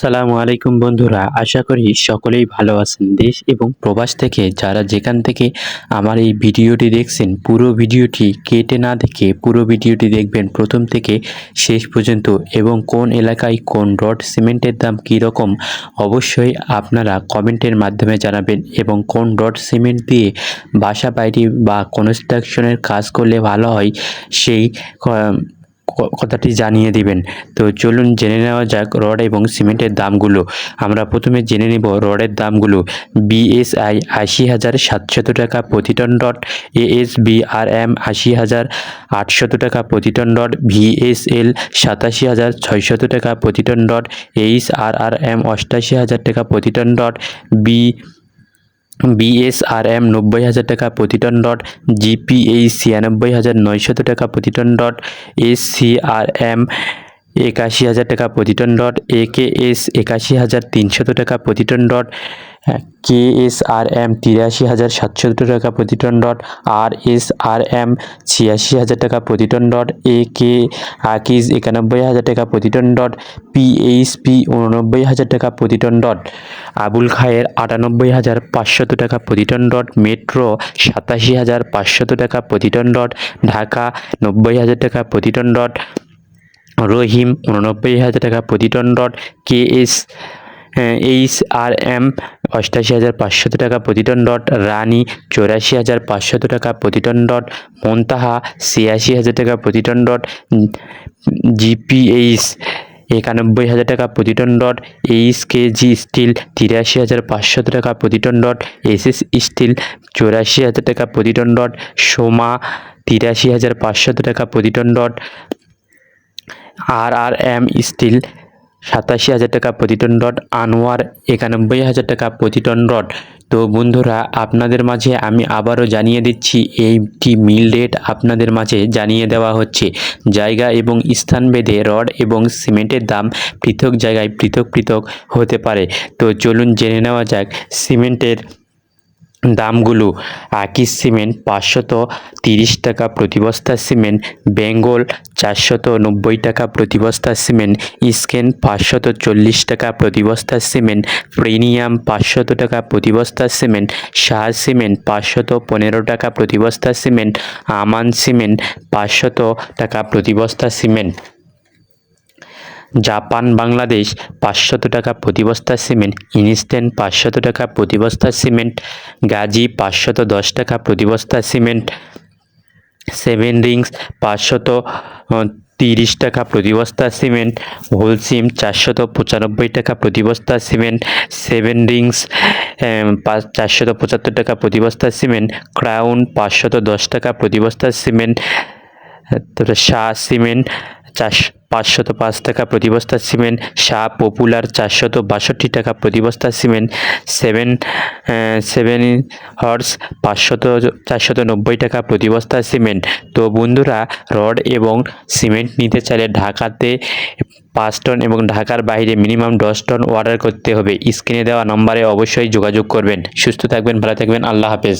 সালামু আলাইকুম বন্ধুরা, আশা করি সকলেই ভালো আছেন দেশ এবং প্রবাস থেকে। যারা যেখান থেকে আমার এই ভিডিওটি দেখছেন, পুরো ভিডিওটি কেটে না দেখে পুরো ভিডিওটি দেখবেন প্রথম থেকে শেষ পর্যন্ত এবং কোন এলাকায় কোন রড সিমেন্টের দাম কী রকম অবশ্যই আপনারা কমেন্টের মাধ্যমে জানাবেন এবং কোন রড সিমেন্ট দিয়ে বাসা বাড়ি বা কনস্ট্রাকশনের কাজ করলে ভালো হয়, সেই কথাটি জানিয়ে দিবেন। তো চলুন জেনে নেওয়া যাক রড এবং সিমেন্টের দামগুলো। আমরা প্রথমে জেনে নেব রডের দামগুলো। বিএসআই আশি হাজার সাতশত টাকা প্রতি টন রড, এএসবিআরএম আশি হাজার আটশত টাকা প্রতি টন রড, ভিএসএল সাতাশি হাজার ছয়শত টাকা প্রতি ton rod H R R M অষ্টাশি হাজার টাকা প্রতি টন রড, বি বিএসআরএম নব্বই হাজার টাকা প্রতি টন ডট জিপিএইচ ছিয়ানব্বই হাজার নয়শত টাকা প্রতি টন রড এসসিআরএম একাশি হাজার টাকা প্রতি টন রড একেএস একাশি হাজার তিনশত টাকা প্রতি টন রড কেএসআরএম তিরাশি হাজার সাতশত টাকা প্রতি rod R S R M ছিয়াশি হাজার টাকা প্রতি ton rod A K Akij একানব্বই হাজার টাকা প্রতি টন রড পিএইচপি উননব্বই হাজার টাকা প্রতি টন রড আবুল খায়ের আটানব্বই হাজার পাঁচশত টাকা প্রতি টন রড মেট্রো সাতাশি হাজার পাঁচশত টাকা প্রতি টন রড ঢাকা নব্বই হাজার টাকা প্রতি টন রড রহিম উননব্বই হাজার টাকা প্রতি ton rod K S H R M অষ্টাশি হাজার পাঁচশত টাকা প্রতি টন রড রানী চৌরাশি হাজার পাঁচশত টাকা প্রতি টন রড মন্তাহা ছিয়াশি হাজার টাকা প্রতি টন রড জিপিএইচ একানব্বই হাজার টাকা প্রতি ton rod H KG steel তিরাশি হাজার পাঁচশত টাকা প্রতি টন রড এসএস স্টিল চৌরাশি হাজার টাকা প্রতি টন রড সোমা তিরাশি হাজার পাঁচশত টাকা প্রতি ton rod R R M steel সাতাশি হাজার টাকা প্রতি টন রড, আনোয়ার একানব্বই হাজার টাকা প্রতি টন রড। তো বন্ধুরা, আপনাদের মাঝে আমি আবারও জানিয়ে দিচ্ছি, এইটি মিল রেট আপনাদের মাঝে জানিয়ে দেওয়া হচ্ছে। জায়গা এবং স্থান ভেদে রড এবং সিমেন্টের দাম পৃথক জায়গায় পৃথক পৃথক হতে পারে। তো চলুন জেনে নেওয়া যাক, সিমেন্টের দামগুলো আকিস সিমেন্ট পাঁচশত তিরিশ টাকা প্রতি বস্তা সিমেন্ট, বেঙ্গল চারশত নব্বই টাকা প্রতি বস্তা সিমেন্ট স্কেন পাঁচশত চল্লিশ টাকা প্রতি বস্তা সিমেন্ট, প্রিমিয়াম পাঁচশত টাকা প্রতি বস্তা সিমেন্ট, শাহ সিমেন্ট পাঁচশত পনেরো টাকা প্রতি বস্তা সিমেন্ট, আমান সিমেন্ট পাঁচশত টাকা প্রতি বস্তা সিমেন্ট। জাপান, বাংলাদেশ, পাঁচশত টাকা প্রতি বস্তা সিমেন্ট, ইনস্ট্যান্ট, পাঁচশত টাকা প্রতি বস্তা সিমেন্ট, গাজী, পাঁচশত দশ টাকা প্রতি বস্তা সিমেন্ট, সেভেন রিংস, পাঁচশত তিরিশ টাকা প্রতি বস্তা সিমেন্ট হোলসিম চারশত পঁচানব্বই টাকা প্রতি বস্তা সিমেন্ট, সেভেন রিংস পাঁচ চারশত পঁচাত্তর টাকা প্রতি বস্তা সিমেন্ট, ক্রাউন, পাঁচশত দশ টাকা প্রতি বস্তা সিমেন্ট তারপরে শাহ সিমেন্ট চার পাঁচশত পাঁচ টাকা প্রতি বস্তা সিমেন্ট, শাহ, পপুলার চারশত বাষট্টি টাকা প্রতি বস্তা সিমেন্ট, সেভেন সেভেন হর্স পাঁচশত চারশত নব্বই টাকা প্রতি বস্তা সিমেন্ট। তো বন্ধুরা, রড এবং সিমেন্ট নিতে চাইলে ঢাকাতে পাঁচ টন এবং ঢাকার বাইরে মিনিমাম দশ টন অর্ডার করতে হবে। স্ক্রিনে দেওয়া নম্বরে অবশ্যই যোগাযোগ করবেন। সুস্থ থাকবেন, ভালো থাকবেন, আল্লাহ হাফেজ।